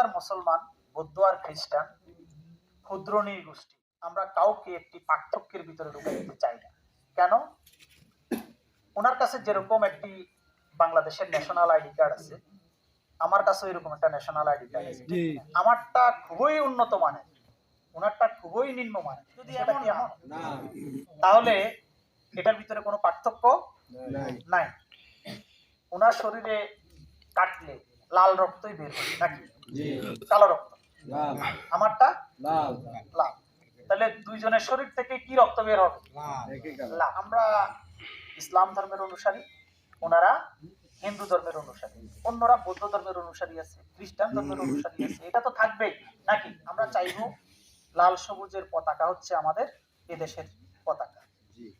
আর মুসলমান বৌদ্ধ আর খ্রিস্টান ক্ষুদ্র নৃগোষ্ঠী আমরা কাউকে একটি পার্থক্যের ভিতরে ঢুকে দিতে চাই না। কেন? ওনার কাছে যেরকম একটি বাংলাদেশের ন্যাশনাল আইডি কার্ড আছে আমার কাছে এরকম একটা ন্যাশনাল আইডি কার্ড আছে। আমারটা খুবই উন্নত মানের ওনারটা খুবই নিম্ন মানের। যদি এমন না। তাহলে এটার ভিতরে কোনো পার্থক্য নাই। ওনার শরীরে কাটলে লাল রক্তই বের হয় নাকি? কালো রক্ত। আমারটা? লাল। তাহলে দুইজনের শরীর থেকে কি রক্ত বের হবে? লাল। আমরা ইসলাম ধর্মের অনুসারী ওনারা হিন্দু ধর্মের অনুসারী অন্যরা বৌদ্ধ ধর্মের অনুসারী আছে খ্রিস্টান ধর্মের অনুসারী আছে এটা তো থাকবেই নাকি? আমরা চাইব লাল সবুজের পতাকা হচ্ছে আমাদের এদেশের পতাকা।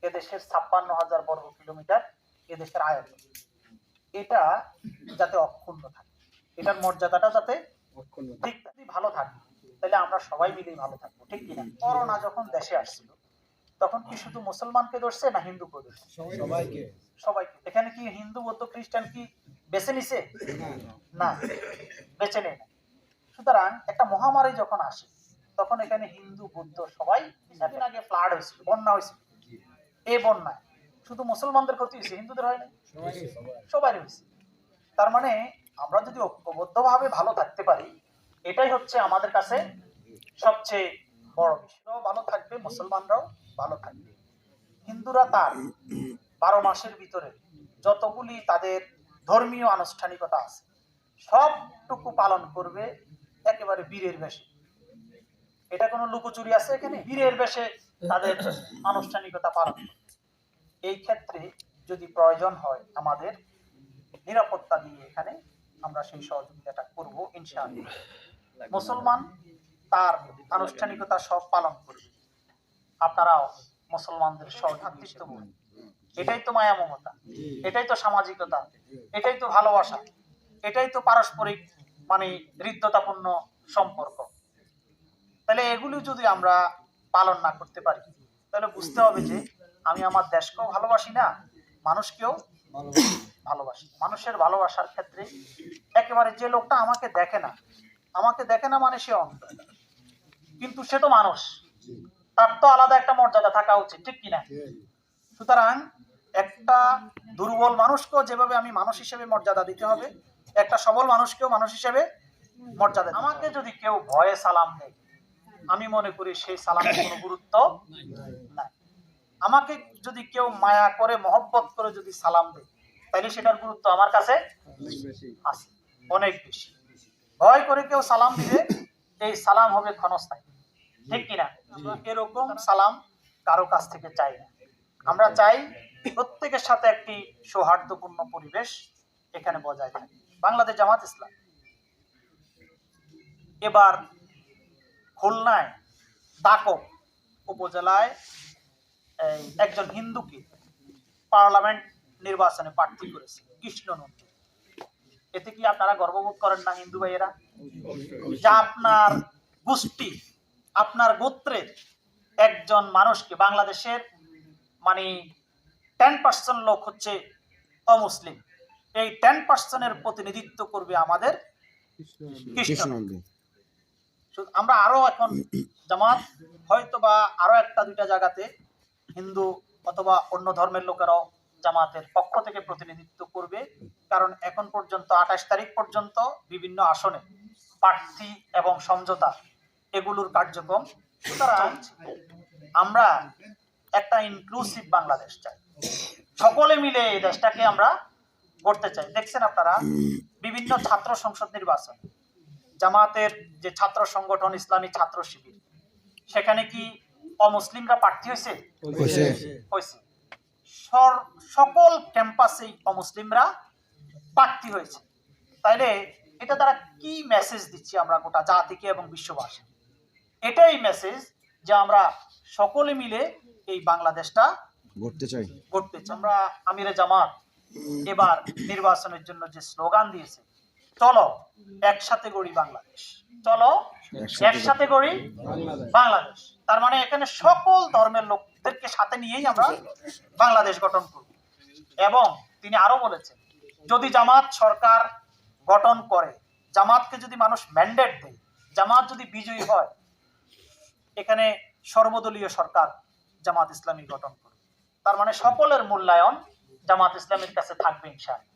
এদেশের ছাপ্পান্ন হাজার বর্গ কিলোমিটার এদেশের আয়তন। এটা যাতে অক্ষুণ্ণ থাকে। এটার মর্যাদাটা যাতে ঠিক ভালো থাকে। তাহলে আমরা সবাই মিলেই ভালো থাকব ঠিক কিনা? করোনা যখন দেশে আসছিল তখন কি শুধু মুসলমানকে ধরছে না হিন্দুকে ধরছে? সবাইকে। সবাইকে। এখানে কি হিন্দু বৌদ্ধ খ্রিস্টান কি বেছে নিছে? না। বেছে নেয় না। সুতরাং একটা মহামারী যখন আসে তখন এখানে হিন্দু বৌদ্ধ সবাই কিছুদিন আগে ফ্লাড হয়েছিল বন্যা হয়েছিল। এই বন্যায়। শুধু মুসলমানদের ক্ষতি হয়েছে হিন্দুদের হয় না সবাই হয়েছে। তার মানে আমরা যদি ঐক্যবদ্ধভাবে ভালো থাকতে পারি, এটাই হচ্ছে আমাদের কাছে সবচেয়ে বড় বিষয়। ভালো থাকবে, মুসলমানরাও ভালো থাকবে। হিন্দুরা তার বারো মাসের ভিতরে যতগুলি তাদের ধর্মীয় আনুষ্ঠানিকতা আছে, সবটুকু পালন করবে একেবারে বীরের বেশে। এটা কোনো লুকোচুরি আছে এখানে? বীরের বেশে তাদের আনুষ্ঠানিকতা পালন। এই ক্ষেত্রে যদি প্রয়োজন হয় আমাদের নিরাপত্তা দিয়ে এখানে আমরা সেই সহযোগিতাটা করব ইনশাআল্লাহ। মুসলমান তার আনুষ্ঠানিকতা সব পালন করবে। আপনারাও মুসলমানদের সহভাগিত্ববোধ এটাই তো মায়া মমতা এটাই তো সামাজিকতা। এটাই তো ভালোবাসা। এটাই তো পারস্পরিক মানে হৃদ্যতাপূর্ণ সম্পর্ক। তাহলে এগুলি যদি আমরা পালন না করতে পারি তাহলে বুঝতে হবে যে আমি আমার দেশকেও ভালোবাসি না মানুষকেও ভালোবাসি। মানুষের ভালোবাসার ক্ষেত্রে একেবারে যে লোকটা আমাকে দেখে না, আমাকে দেখে না মানে সে অন্ধ। কিন্তু সে তো মানুষ। তার তো আলাদা একটা মর্যাদা থাকা উচিত, ঠিক কিনা? সুতরাং একটা দুর্বল মানুষকেও যেভাবে আমি মানুষ হিসেবে মর্যাদা দিতে হবে, একটা সবল মানুষকেও মানুষ হিসেবে মর্যাদা আমাকে যদি কেউ ভয়ে সালাম দেয়, আমি মনে করি সেই সালামের কোনো গুরুত্ব নাই। আমাকে যদি কেউ মায়া করে, মহব্বত করে যদি সালাম দেয় তাহলে সেটার গুরুত্ব আমার কাছে আছে, অনেক বেশি। ভয় করে কেউ সালাম দিবে এই সালাম হবে ক্ষণস্থায়ী। ঠিক কিনা? এরকম সালাম কারও কাছ থেকে চাই না। আমরা চাই প্রত্যেকের সাথে একটি সৌহার্দ্যপূর্ণ পরিবেশ এখানে বজায় থাকে। বাংলাদেশ জামাত ইসলাম। এবার খুলনায় দাকক উপজেলায় একজন হিন্দুকে পার্লামেন্ট নির্বাচনে প্রার্থী করেছে কৃষ্ণ নন্দী এতে কি আপনারা গর্ববোধ করেন না হিন্দু ভাইয়েরা? যা আপনার গোষ্ঠী, আপনার গোত্রের একজন মানুষকে বাংলাদেশের মানে টেন পার্সেন্ট লোক হচ্ছে অমুসলিম। এই টেন পার্সেন্টের প্রতিনিধিত্ব করবে আমাদের আমরা আরও এখন জামাত হয়তো বা আরও একটা দুইটা জায়গাতে হিন্দু অথবা অন্য ধর্মের লোকেরাও জামাতের পক্ষ থেকে প্রতিনিধিত্ব করবে কারণ এখন পর্যন্ত আঠাশ তারিখ পর্যন্ত বিভিন্ন আসনে প্রার্থী এবং সমঝোতা এগুলোর কার্যক্রম। সুতরাং আমরা একটা ইনক্লুসিভ বাংলাদেশ চাই। সকলে মিলে এই দেশটাকে আমরা গড়তে চাই। দেখছেন আপনারা বিভিন্ন ছাত্র সংসদ নির্বাচন জামাতের যে ছাত্র সংগঠন ইসলামী ছাত্র শিবির সেখানে কি অমুসলিমরা প্রার্থী হয়েছে। হয়েছে। সকল ক্যাম্পাসেই অমুসলিমরা প্রার্থী হয়েছে। তাইলে এটা দ্বারা কি মেসেজ দিচ্ছি আমরা গোটা জাতিকে এবং বিশ্ববাসী এটাই মেসেজ যে আমরা সকলে মিলে এই বাংলাদেশটা ঘুরতে চাই। করতে চাই। আমরা আমিরে জামাত এবার নির্বাচনের জন্য যে স্লোগান দিয়েছে চলো একসাথে গড়ি বাংলাদেশ। চলো একসাথে গড়ি বাংলাদেশ। তার মানে এখানে সকল ধর্মের লোকদেরকে সাথে নিয়েই আমরা বাংলাদেশ গঠন করব। এবং তিনি আরও বলেছেন যদি জামাত সরকার গঠন করে জামাতকে যদি মানুষ ম্যান্ডেট দেয় জামাত যদি বিজয়ী হয় এখানে সর্বদলীয় সরকার জামাত ইসলামী গঠন করবে। তার মানে সকলের মূল্যায়ন জামাত ইসলামের কাছে থাকবে ইনশাআল্লাহ।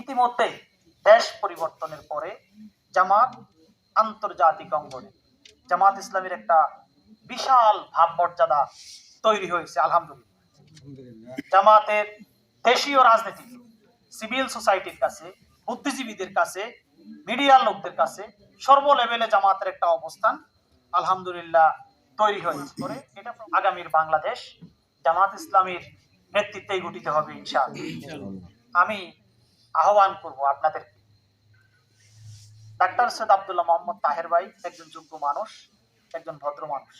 ইতিমধ্যে দেশ পরিবর্তনের পরে জামাত আন্তর্জাতিক অঙ্গনে জামাত ইসলামের একটা বিশাল ভাবমর্যাদা তৈরি হয়েছে আলহামদুলিল্লাহ। জামাতের দেশীয় রাজনীতি সিভিল সোসাইটির কাছে বুদ্ধিজীবীদের কাছে মিডিয়ার লোকদের কাছে সর্ব লেভেলে জামাতের একটা অবস্থান আলহামদুলিল্লাহ তৈরি হয়েছে করে। এটা আগামীর বাংলাদেশ জামাত ইসলামীর নেতৃত্বেই গঠিত হবে ইনশাআল্লাহ। আমি আহ্বান করব আপনাদের ডাক্তার সৈয়দ আব্দুল্লাহ মোহাম্মদ তাহের ভাই একজন যোগ্য মানুষ একজন ভদ্র মানুষ।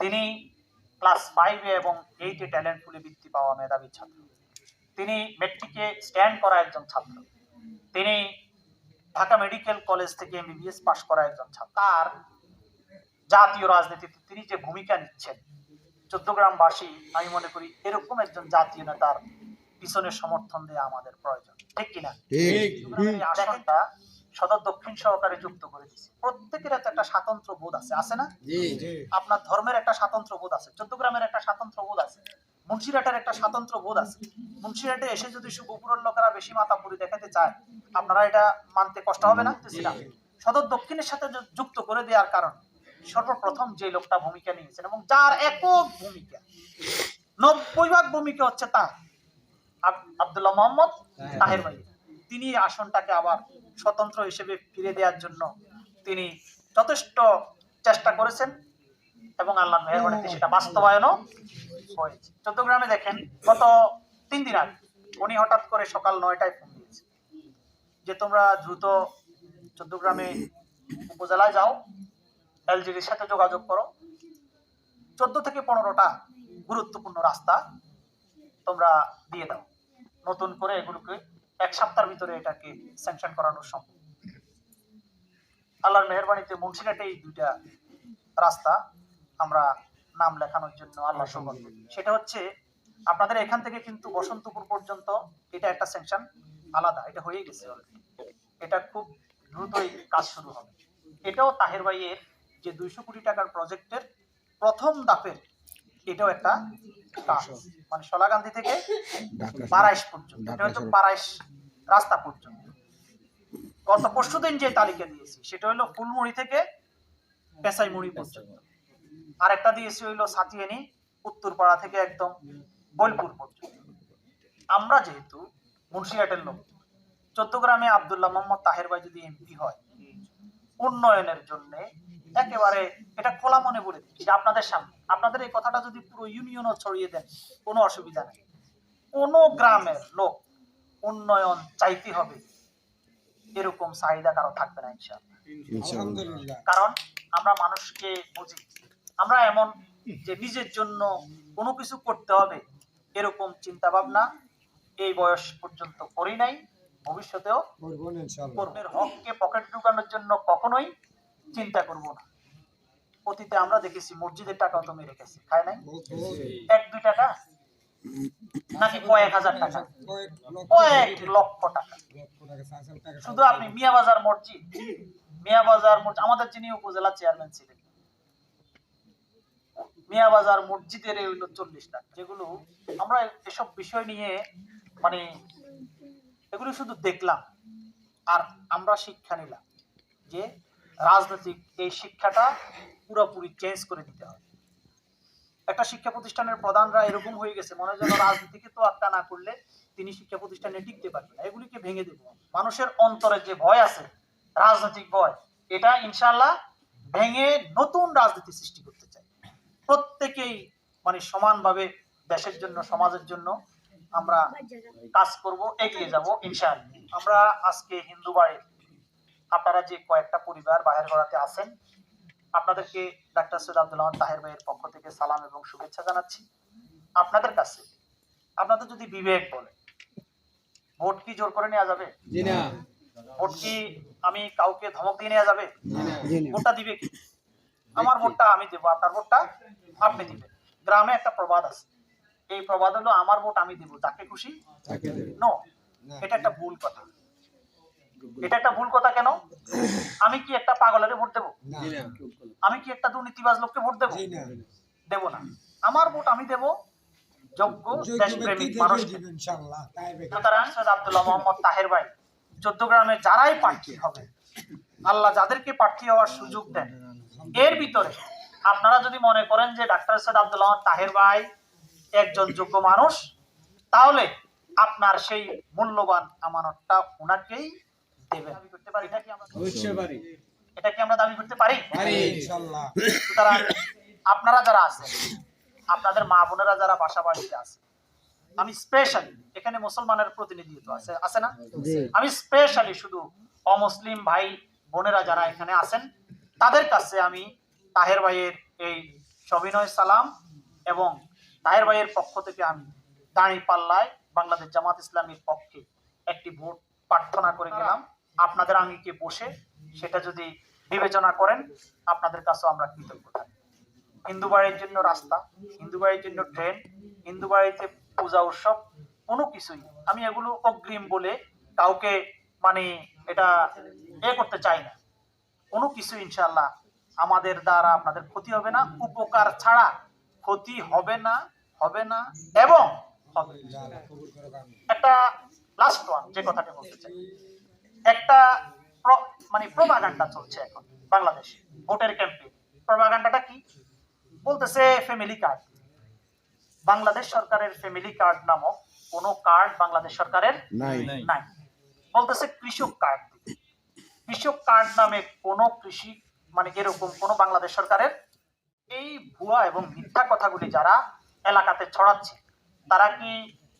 তিনি ক্লাস ফাইভে এবং এইটে ট্যালেন্ট পুলে বৃত্তি পাওয়া মেধাবী ছাত্র। তিনি মেট্রিকে স্ট্যান্ড করা একজন ছাত্র। তিনি ঢাকা মেডিকেল কলেজ থেকে এমবিবিএস পাশ করা একজন ছাত্র। তার জাতীয় রাজনীতিতে তিনি যে ভূমিকা নিচ্ছেন চোদ্দগ্রামবাসী আমি মনে করি এরকম একজন জাতীয় নেতার পিছনে সমর্থন দেওয়া আমাদের প্রয়োজন। ঠিক কিনা? আসনটা সদর দক্ষিণ সহকারে যুক্ত করে দিচ্ছে প্রত্যেকের একটা একটা স্বাতন্ত্র বোধ আছে আছে না? আপনার ধর্মের একটা স্বাতন্ত্র বোধ আছে চট্টগ্রামের একটা স্বাতন্ত্র বোধ আছে মুন্সিরহাটের একটা স্বাতন্ত্র বোধ আছে। মুন্সিরহাটে এসে যদি শুধু উপরের লোকেরা বেশি মাথা পুরি দেখাতে চায় আপনারা এটা মানতে কষ্ট হবে না? সদর দক্ষিণের সাথে যুক্ত করে দেওয়ার কারণ সর্বপ্রথম যে লোকটা ভূমিকা নিয়েছেন এবং যার একক ভূমিকা নব্বই ভাগ ভূমিকা হচ্ছে তার আব- আব্দুল্লাহ মোহাম্মদ তাহের ভাই। তিনি আসনটাকে আবার স্বতন্ত্র হিসেবে ফিরে দেওয়ার জন্য তিনি যথেষ্ট চেষ্টা করেছেন এবং আল্লাহ মেহরবানিতে সেটা বাস্তবায়নও হয়েছে। চট্টগ্রামে দেখেন, গত তিন দিন আগে উনি হঠাৎ করে সকাল নয়টায় ফোন দিয়েছে যে, তোমরা দ্রুত চট্টগ্রামে উপজেলায় যাও, এলজিডির সাথে যোগাযোগ করো। চোদ্দ থেকে পনেরোটা গুরুত্বপূর্ণ রাস্তা তোমরা দিয়ে দাও। নতুন করে এগুলোকে এক সপ্তাহের ভিতরে এটাকে স্যাংশন করানো সম্ভব। আল্লাহর মেহরবানিতে মুন্সিঘাটে এই দুইটা রাস্তা আমরা নাম লেখানোর জন্য আল্লাহ সৌভাগ্য। সেটা হচ্ছে আপনাদের এখান থেকে কিন্তু বসন্তপুর পর্যন্ত এটা একটা স্যাংশন আলাদা এটা হয়ে গেছে এটা খুব দ্রুতই কাজ শুরু হবে। এটাও তাহের ভাইয়ের যে দুইশো কোটি টাকার প্রজেক্টের প্রথম দাপের এটাও একটা কাজ। মানে সোলাগান্ধী থেকে বারাইশ পর্যন্ত। এটা হচ্ছে বারাইশ রাস্তা পর্যন্ত। গত পরশু দিন যে তালিকা দিয়েছি, সেটা হলো ফুলমুড়ি থেকে পেশাইমুড়ি পর্যন্ত। আরেকটা দিয়েছি হইল সাতিয়ানি উত্তরপাড়া থেকে একদম বোলপুর পর্যন্ত। আমরা যেহেতু মুন্সিঘাটের লোক, চোদ্দগ্রামে আবদুল্লাহ মোহাম্মদ তাহের ভাই যদি এমপি হয়, উন্নয়নের জন্য একেবারে এটা খোলা মনে বলে দিচ্ছি আপনাদের সামনে, আপনাদের এই কথাটা যদি পুরো ইউনিয়নও ছড়িয়ে দেন, কোনো অসুবিধা নেই। কোনো গ্রামের লোক উন্নয়ন চাইতে হবে। এরকম চাহিদা কারও থাকবে না ইনশাআল্লাহ। কারণ আমরা মানুষকে বুঝি আমরা এমন যে নিজের জন্য কোনো কিছু করতে হবে এরকম চিন্তা ভাবনা এই বয়স পর্যন্ত করি নাই ভবিষ্যতেও কর্মের হককে পকেট ঢুকানোর জন্য কখনোই চিন্তা করব না। অতীতে আমরা দেখেছি মসজিদের টাকাও তো মেরে গেছে খায় নাই? এক দুই টাকা নাকি কয়েক হাজার টাকা? কয়েক লক্ষ টাকা। শুধু আপনি মিয়াবাজার মসজিদ? মিয়াবাজার মসজিদ আমাদের যিনি উপজেলা চেয়ারম্যান ছিলেন। মিয়াবাজার মসজিদের এই হইল চল্লিশ লাখ। যেগুলো আমরা এসব বিষয় নিয়ে মানে এগুলো শুধু দেখলাম আর আমরা শিক্ষা নিলাম যে রাজনৈতিক এই শিক্ষাটা পুরোপুরি চেঞ্জ করে দিতে হবে। একটা শিক্ষা প্রতিষ্ঠানের প্রধানরা এরকম হয়ে গেছে, মনে যেন রাজনীতিকে তো আটকা না করলে তিনি শিক্ষা প্রতিষ্ঠানে টিকতে পারবেন না। এগুলিকে ভেঙে দেব। মানুষের অন্তরে যে ভয় আছে, রাজনৈতিক ভয়, এটা ইনশাল্লাহ ভেঙে নতুন রাজনীতি সৃষ্টি করতে চাই। প্রত্যেকেই মানে সমানভাবে দেশের জন্য, সমাজের জন্য আমরা কাজ করব, এগিয়ে যাব ইনশাআল্লাহ। আমরা আজকে হিন্দু বাড়ির, আপনারা যে কয়েকটা পরিবার বাহির গড়াতে আছেন আপনাদেরকে ডাক্তার সৈয়দ আব্দুল আহমদ তাহের ভাইয়ের পক্ষ থেকে সালাম এবং শুভেচ্ছা জানাচ্ছি। আপনাদের কাছে আপনাদের যদি বিবেক বলে ভোট কি জোর করে নেওয়া যাবে? ভোট কি আমি কাউকে ধমক দিয়ে নেওয়া যাবে? ভোটটা দিবে কি? আমার ভোটটা আমি দেবো আপনার ভোটটা আপনি দিবেন। গ্রামে একটা প্রবাদ আছে। এই প্রবাদ হলো আমার ভোট আমি দেবো যাকে খুশি নো। এটা একটা ভুল কথা। এটা একটা ভুল কথা কেন? আমি কি একটা পাগলের ভোট দেবো? আমি কি একটা দুর্নীতিবাজ লোককে ভোট দেবো? দেবো না। আমার ভোট আমি দেবো যোগ্য দেশপ্রেমিক মানুষ সুতরাং সৈয়দ আব্দুল্লাহ মোহাম্মদ তাহের ভাই চোদ্দ গ্রামে যারাই প্রার্থী হবে আল্লাহ যাদেরকে প্রার্থী হওয়ার সুযোগ দেন এর ভিতরে আপনারা যদি মনে করেন যে ডাক্তার সৈয়দ আব্দুল্লাহ তাহের ভাই একজন যোগ্য মানুষ তাহলে আপনার সেই মূল্যবান আমানতটা ওনাকেই দেবেন দাবি করতে পারি এটা কি আমরা? অবশ্যই পারি। এটা কি আমরা দাবি করতে পারি? পারি। সুতরাং আপনারা যারা আছেন আপনাদের মা বোনেরা যারা বাসা বাড়িতে আছে আমি স্পেশালি এখানে মুসলমানের প্রতিনিধিত্ব আছে আছে না? আমি স্পেশালি শুধু অমুসলিম ভাই বোনেরা যারা এখানে আছেন তাদের কাছে আমি তাহের ভাইয়ের এই সবিনয় সালাম এবং তাহের ভাইয়ের পক্ষ থেকে আমি দাঁড়ি পাল্লায় বাংলাদেশ জামাত ইসলামীর পক্ষে একটি ভোট প্রার্থনা করে গেলাম। আপনাদের আঙ্গিকে বসে সেটা যদি বিবেচনা করেন আপনাদের কাছেও আমরা কৃতজ্ঞ থাকব হিন্দু বাড়ির জন্য রাস্তা হিন্দু বাড়ির জন্য ট্রেন হিন্দু বাড়িতে পূজা উৎসব কোনো কিছুই। আমি এগুলো অগ্রিম বলে কাউকে মানে এটা এ করতে চাই না। কোনো কিছু ইনশাল্লাহ আমাদের দ্বারা আপনাদের ক্ষতি হবে না উপকার ছাড়া ক্ষতি হবে না হবে না এবং হবে একটা লাস্ট ওয়ান যে কথাটা বলতে চাই। একটা মানে প্রোপাগান্ডা চলছে এখন বাংলাদেশে ভোটের ক্যাম্পে প্রোপাগান্ডাটা কি? বলতেছে ফ্যামিলি কার্ড বাংলাদেশ সরকারের ফ্যামিলি কার্ড নামক কোনো কার্ড বাংলাদেশ সরকারের নাই। নাই। বলতেছে কৃষক কার্ড কৃষক কার্ড নামে কোনো কৃষি মানে এরকম কোনো বাংলাদেশ সরকারের এই ভুয়া এবং মিথ্যা কথাগুলি যারা এলাকাতে ছড়াচ্ছে তারা কি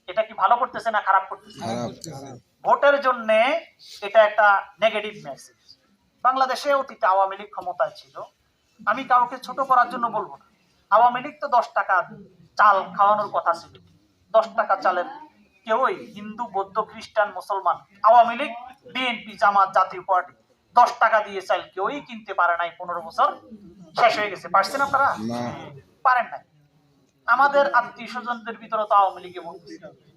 এটা কি ভালো করতেছে না খারাপ করতেছে? ভোটের জন্য এটা একটা নেগেটিভ মেসেজ বাংলাদেশে অতীতে আওয়ামী লীগ ক্ষমতায় ছিল। আমি কাউকে ছোট করার জন্য বলব না। আওয়ামী লীগ তো দশ টাকা চাল খাওয়ানোর কথা ছিল। দশ টাকা চালের কেউই হিন্দু বৌদ্ধ খ্রিস্টান মুসলমান আওয়ামী লীগ বিএনপি জামাত জাতীয় পার্টি দশ টাকা দিয়ে চাল কেউই কিনতে পারে নাই পনেরো বছর। শেষ হয়ে গেছে। পারছেন আপনারা। পারেন নাই। আমাদের আত্মীয় স্বজনদের ভিতরে তো আওয়ামী লীগে ভোট।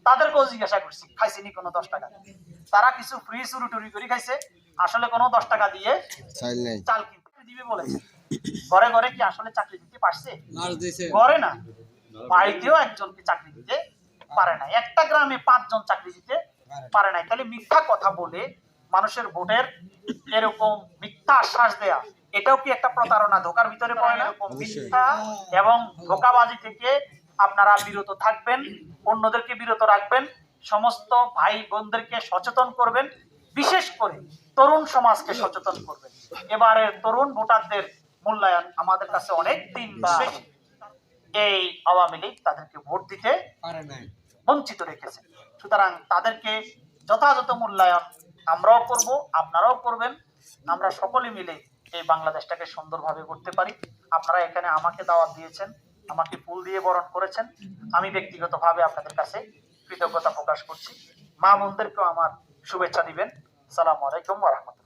তাদেরকেও জিজ্ঞাসা করছি খাইছেনি কোনো দশ টাকা? তারা কিছু ফ্রি চুরি টুরি করে খাইছে আসলে কোনো দশ টাকা দিয়ে চাল কিনতে দিবে বলেছে। ঘরে ঘরে কি আসলে চাকরি দিতে পারছে? ঘরে না। বাড়িতেও একজনকে চাকরি দিতে পারে না একটা গ্রামে পাঁচজন চাকরি দিতে পারে নাই। তাহলে মিথ্যা কথা বলে মানুষের ভোটের এরকম মিথ্যা আশ্বাস দেয়া এটাও কি একটা প্রতারণা? ধোকার ভিতরে পড়ে না? মিথ্যা এবং ধোকাবাজি থেকে আপনারা বিরত থাকবেন অন্যদেরকে বিরত রাখবেন সমস্ত ভাই বোনদেরকে সচেতন করবেন বিশেষ করে তরুণ সমাজকে সচেতন করবেন। এবারের তরুণ ভোটারদের মূল্যায়ন আমাদের কাছে অনেক দিন বা এই আওয়ামী লীগ তাদেরকে ভোট দিতে বঞ্চিত রেখেছে। সুতরাং তাদেরকে যথাযথ মূল্যায়ন আমরাও করব আপনারাও করবেন। আমরা সকলে মিলে এই বাংলাদেশটাকে সুন্দরভাবে করতে পারি। আপনারা এখানে আমাকে দাওয়াত দিয়েছেন, আমাকে ফুল দিয়ে বরণ করেছেন। আমি ব্যক্তিগতভাবে আপনাদের কাছে কৃতজ্ঞতা প্রকাশ করছি। মা বোনদেরকেও আমার শুভেচ্ছা দিবেন। সালাম আলাইকুম রহমতুল্লাহ।